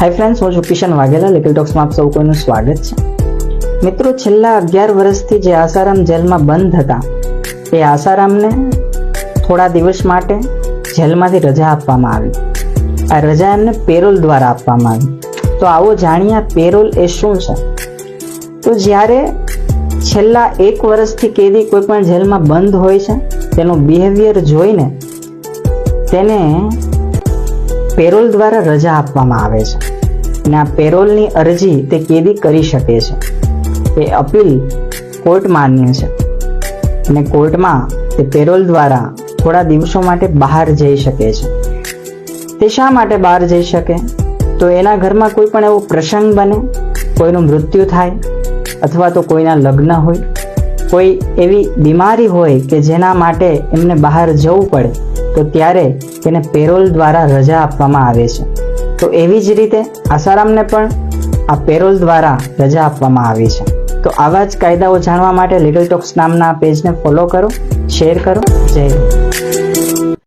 Hi friends હું છું Kishan Vaghela. Little ટોક્સમાં આપ સૌ કોઈનું સ્વાગત છે. મિત્રો, છેલ્લા અગિયાર વર્ષથી જે આસારામ જેલમાં બંધ હતા, એ આસારામને થોડા દિવસ માટે જેલમાંથી રજા આપવામાં આવી. આ રજા એમને પેરોલ દ્વારા આપવામાં આવી. તો આવો જાણીએ પેરોલ એ શું છે? તો જ્યારે છેલ્લા એક વર્ષથી કેદી કોઈ પણ જેલમાં બંધ હોય છે, તેનું બિહેવિયર જોઈને તેને પેરોલ દ્વારા રજા આપવામાં આવે છે. અને આ પેરોલની અરજી તે કેદી કરી શકે છે. એ અપીલ કોર્ટ માન્ય છે. અને કોર્ટમાં તે પેરોલ દ્વારા થોડા દિવસો માટે બહાર જઈ શકે છે. તે શા માટે બહાર જઈ શકે? તો એના ઘરમાં કોઈ પણ એવો પ્રસંગ બને, કોઈનું મૃત્યુ થાય, અથવા તો કોઈના લગ્ન હોય કોઈ એવી બીમારી હોય કે જેના માટે એમને બહાર જવું પડે, તો ત્યારે તેને પેરોલ દ્વારા રજા આપવામાં આવે છે. તો એવી જ રીતે આસારામને પણ આ પેરોલ દ્વારા રજા આપવામાં આવી છે. તો આવા જ કાયદાઓ જાણવા માટે લિટલ ટોક્સ નામના પેજને ફોલો કરો, શેર કરો. જય